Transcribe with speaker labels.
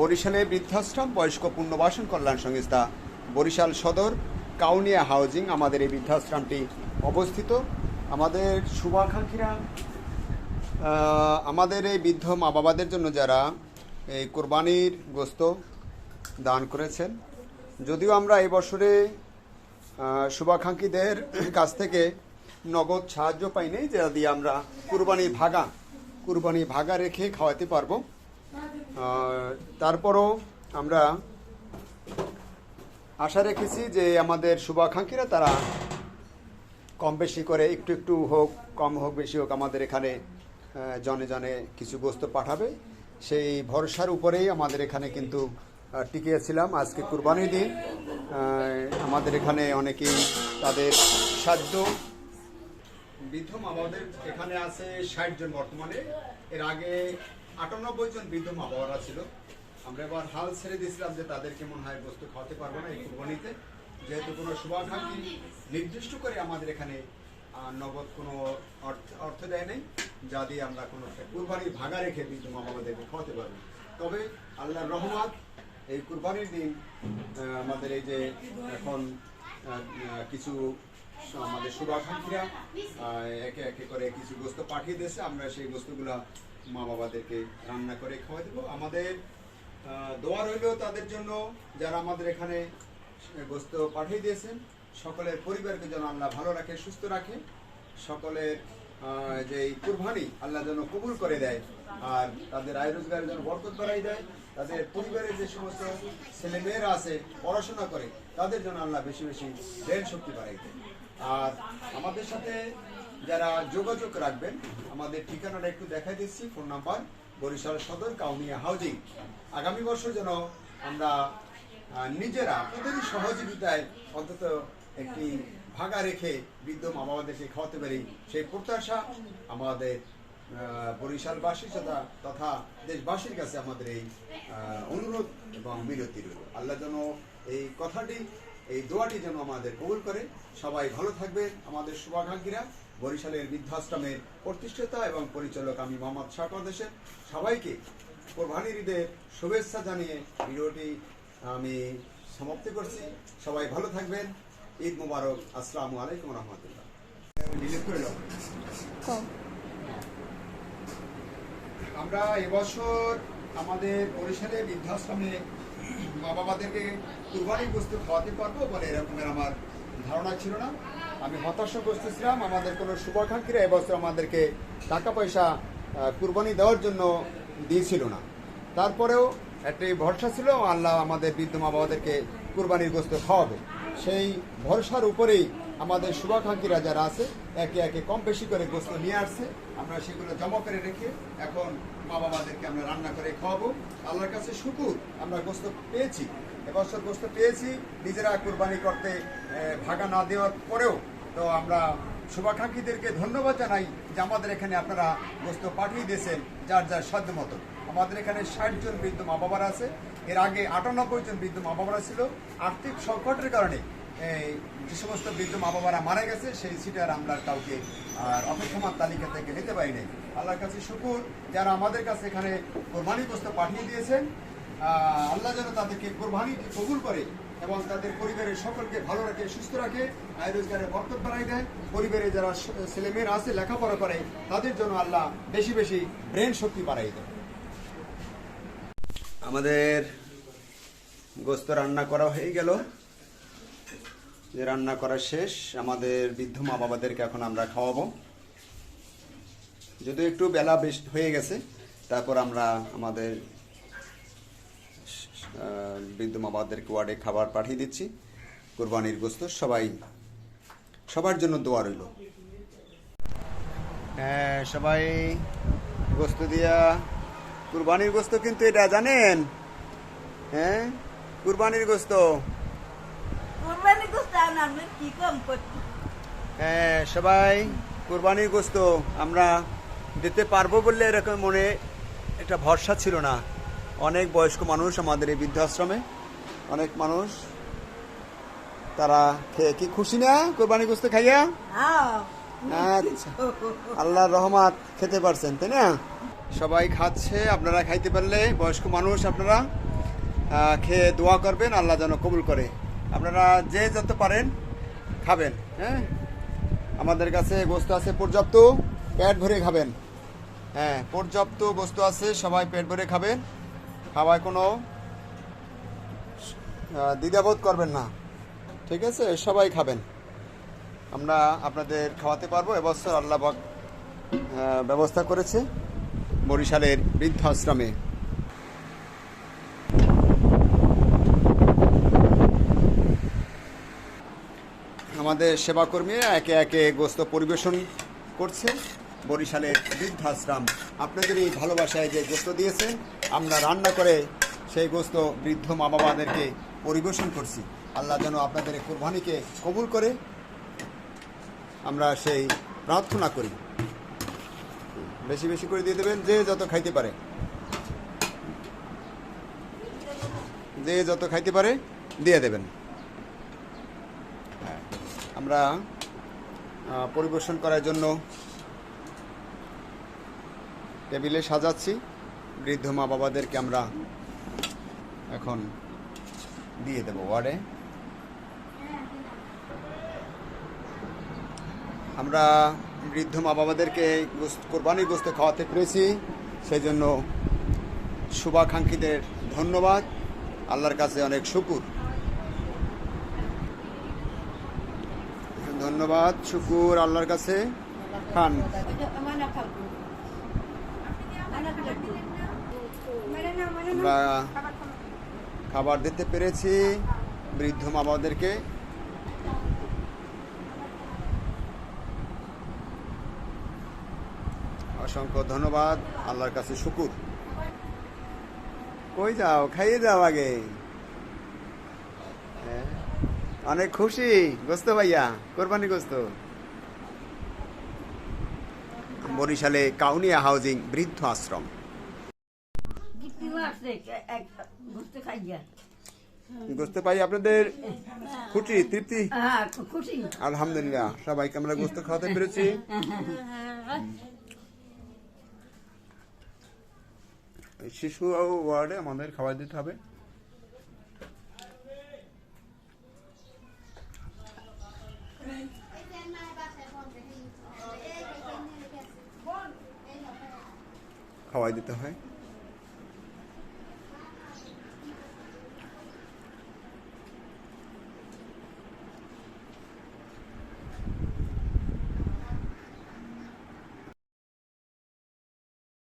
Speaker 1: বরিশালে বৃদ্ধাশ্রম, বয়স্ক পুনর্বাসন কল্যাণ সংস্থা, বরিশাল সদর, কাউনিয়া হাউজিং, আমাদের এই বৃদ্ধাশ্রমটি অবস্থিত। আমাদের শুভাকাঙ্ক্ষীরা আমাদের এই বৃদ্ধ মা বাবাদের জন্য যারা এই কোরবানির গোস্ত দান করেছেন, যদিও আমরা এই বছরে শুভাকাঙ্ক্ষীদের কাছ থেকে নগদ সাহায্য পাইনি, যা দিয়ে আমরা কুরবানি ভাগা কুরবানি ভাগা রেখে খাওয়াতে পারব। তারপরও আমরা আশা রেখেছি যে আমাদের শুভাকাঙ্ক্ষীরা তারা কম বেশি করে একটু একটু হোক, কম হোক, বেশি হোক আমাদের এখানে জনে জনে কিছু বস্তু পাঠাবে। সেই ভরসার উপরেই আমাদের এখানে কিন্তু টিকিয়েছিলাম আজকে কুরবানির দিন। আমাদের এখানে অনেকেই তাদের সাধ্য বৃদ্ধ মা এখানে আছে ষাট জন বর্তমানে। এর আগে আটানব্বই জন বৃদ্ধ মা বাবারা ছিল। আমরা এবার হাল ছেড়ে দিয়েছিলাম যে তাদেরকে মনে হয় বস্তু খাওয়াতে পারব না এই কুরবানিতে। যেহেতু কোনো শুভাকাঙ্ক্ষী নির্দিষ্ট করে আমাদের এখানে নগদ কোনো অর্থ দেয় নেই, যা দিয়ে আমরা কোনো একটা কুরবানি ভাগা রেখে বৃদ্ধ মা বাবাদেরকে খাওয়াতে পারব। তবে আল্লাহর রহমত, এই কুরবানির দিন আমাদের এই যে এখন কিছু আমাদের শুভাকাঙ্ক্ষীরা একে একে করে কিছু বস্তু পাঠিয়ে দিয়েছে। আমরা সেই বস্তুগুলো মা বাবাদেরকে রান্না করে খাওয়া দেবো। আমাদের দোয়া রইল তাদের জন্য, যারা আমাদের এখানে বস্তু পাঠিয়ে দিয়েছেন। সকলের পরিবারকে যেন আল্লাহ ভালো রাখে, সুস্থ রাখে। সকলের যে কুরবানি, আল্লাহ যেন কবুল করে দেয়। আর তাদের আয় রোজগারের যেন বরকত বাড়াই দেয়। তাদের পরিবারের যে সমস্ত ছেলেমেয়েরা আছে, পড়াশোনা করে, তাদের জন্য আল্লাহ বেশি বেশি ব্রেন শক্তি বাড়াই দেয়। আর আমাদের সাথে যারা যোগাযোগ রাখবেন, আমাদের ঠিকানাটা একটু দেখাই দিচ্ছি। ফোন নাম্বার, বরিশাল সদর, কাউনিয়া হাউজিং। আগামী বছর যেন আমরা নিজেরা আপনাদেরই সহযোগিতায় অন্তত একটি ভাগা রেখে বৃদ্ধ মা বাবাদেরকে খাওয়াতে পারি, সেই প্রত্যাশা আমাদের বরিশালবাসী তথা তথা দেশবাসীর কাছে আমাদের এই অনুরোধ এবং বিরতি রইল। আল্লাহ যেন এই কথাটি, এই দোয়াটি যেন আমাদের কবুল করে। সবাই ভালো থাকবেন। আমাদের শুভাকাঙ্ক্ষীরা বরিশালের বৃদ্ধাশ্রমের প্রতিষ্ঠাতা এবং পরিচালক আমি মোহাম্মদ শাকর দেশের সবাইকে কোরবানির ঈদের শুভেচ্ছা জানিয়ে ভিডিওটি আমি সমাপ্তি করছি। সবাই ভালো থাকবেন। ঈদ মুবারক। আসসালামু আলাইকুম রহমতুল্লাহ। আমরা এবছর আমাদের বরিশালে বৃদ্ধাশ্রমে মা বাবাদেরকে কুরবানির বস্তু খাওয়াতে পারব বলে এরকমের আমার ধারণা ছিল না। আমি হতাশ করতেছিলাম আমাদের কোনো শুভাকাঙ্ক্ষীরা এবছর আমাদেরকে টাকা পয়সা কুরবানি দেওয়ার জন্য দিয়েছিল না। তারপরেও একটি ভরসা ছিল, আল্লাহ আমাদের বৃদ্ধ মা বাবাদেরকে কুরবানির গোস্ত খাওয়াবে। সেই ভরসার উপরেই আমাদের শুভাকাঙ্ক্ষীরা যারা আছে, একে একে কম বেশি করে গোস্ত নিয়ে আসছে। আমরা সেগুলো জমা করে রেখে এখন মা বাবাদেরকে আমরা রান্না করে খাওয়াবো। আল্লাহর কাছে শুকুর, আমরা গোস্ত পেয়েছি। এবছর গোস্ত পেয়েছি, নিজেরা কুরবানি করতে ভাগা না দেওয়ার পরেও। তো আমরা শুভাকাঙ্ক্ষীদেরকে ধন্যবাদ জানাই যে আমাদের এখানে আপনারা গোস্ত পাঠিয়ে দিয়েছেন যার যার সাধ্য মতো। আমাদের এখানে ষাট জন বৃদ্ধ মা বাবারা আছে। এর আগে আটানব্বই জন বৃদ্ধ মা বাবারা ছিল। আর্থিক সংকটের কারণে যে সমস্ত বৃদ্ধ মা বাবারা মারা গেছে, সেই সিটার আমরা কাউকে আর অপেক্ষমান তালিকা থেকে নিতে পারি নাই। আল্লাহর কাছে শুকুর, যারা আমাদের কাছে এখানে কোরবানি গোস্ত পাঠিয়ে দিয়েছেন আল্লাহ যেন তাদেরকে কোরবানিকে কবুল করে এবং তাদের পরিবারের সকলকে ভালো রাখে, সুস্থ রাখে, আয় রোজগারের বরকত বাড়াই দেয়। পরিবারে যারা ছেলেমেয়েরা আছে, লেখাপড়া করে, তাদের জন্য আল্লাহ বেশি বেশি ব্রেন শক্তি বাড়াই দেয় আমাদের গোস্ত রান্না করা হয়ে গেল। যে রান্না করা শেষ, আমাদের বৃদ্ধ মা বাবাদেরকে এখন আমরা খাওয়াবো। যদিও একটু বেলা বেশ হয়ে গেছে, তারপর আমরা আমাদের বৃদ্ধ মা বাবাদেরকে ওয়ার্ডে খাবার পাঠিয়ে দিচ্ছি। কোরবানির গোস্ত সবাই, সবার জন্য দোয়া রইল। হ্যাঁ সবাই গোস্ত দিয়া, কুরবানির গোস্ত কিন্তু এটা জানেন? হ্যাঁ কুরবানির গোস্ত
Speaker 2: কোরবানি গোস্ত আমরা কি কম করছি
Speaker 1: হ্যাঁ সবাই কুরবানির গোস্ত আমরা দিতে পারব বললে এরকম মনে একটা ভরসা ছিল না। অনেক বয়স্ক মানুষ আমাদের এই বৃদ্ধাশ্রমে অনেক মানুষ তারা খেয়ে কি খুশি না কোরবানি গোস্ত খাইয়া?
Speaker 2: হ্যাঁ
Speaker 1: আচ্ছা আল্লাহর রহমত খেতে পারছেন তাই না? সবাই খাচ্ছে আপনারা খাইতে পারলে বয়স্ক মানুষ আপনারা খেয়ে দোয়া করবেন আল্লাহ যেন কবুল করে। আপনারা যে যত পারেন খাবেন হ্যাঁ? আমাদের কাছে বস্তু আছে, পর্যাপ্ত পেট ভরে খাবেন। হ্যাঁ পর্যাপ্ত বস্তু আছে, সবাই পেট ভরে খাবেন খাওয়ায় কোনো দ্বিধাবোধ করবেন না। ঠিক আছে? সবাই খাবেন। আমরা আপনাদের খাওয়াতে পারব। এবছর আল্লাহ ব্যবস্থা করেছে বরিশালের বৃদ্ধাশ্রমে। আমাদের সেবাকর্মীরা একে একে গোস্ত পরিবেশন করছে। বরিশালের বৃদ্ধাশ্রম। আপনাদের এই ভালোবাসায় যে গোস্ত দিয়েছেন, আমরা রান্না করে সেই গোস্ত বৃদ্ধ মা বাবাদেরকে পরিবেশন করছি। আল্লাহ যেন আপনাদের কোরবানিকে কবুল করে। আমরা সেই প্রার্থনা করি। বেশি বেশি করে দিয়ে দেবেন, যে যত খাইতে পারে। যে যত খাইতে পারে, দিয়ে দেবেন। আমরা পরিবেশন করার জন্য টেবিলে সাজাচ্ছি। বৃদ্ধ মা বাবাদেরকে আমরা এখন দিয়ে দেবো ওয়ার্ডে। আমরা বৃদ্ধ মা বাবাদেরকে কোরবানির গোস্ত খাওয়াতে পেরেছি। সেই জন্য শুভাকাঙ্ক্ষীদের ধন্যবাদ। আল্লাহর কাছে অনেক শুকুর। ধন্যবাদ শুকুর আল্লাহর কাছে খান। আমরা খাবার দিতে পেরেছি বৃদ্ধ মা বাবাদেরকে অসংখ্য ধন্যবাদ আল্লাহর কাছে শুকুর। কই যাও খাইয়ে যাও আগে। হ্যাঁ, অনেক খুশি। গোস্ত ভাইয়া কোরবানি গোস্ত। বরিশালে কাউনিয়া হাউজিং বৃদ্ধ আশ্রম। গোস্ত পাই আপনাদের? খুশি, তৃপ্তি? আলহামদুলিল্লাহ, সবাইকে আমরা গোস্ত খাওয়াতে পেরেছি। শিশু ওয়ার্ডে আমাদের খাবার দিতে হবে। খাওয়াই দিতে হয়।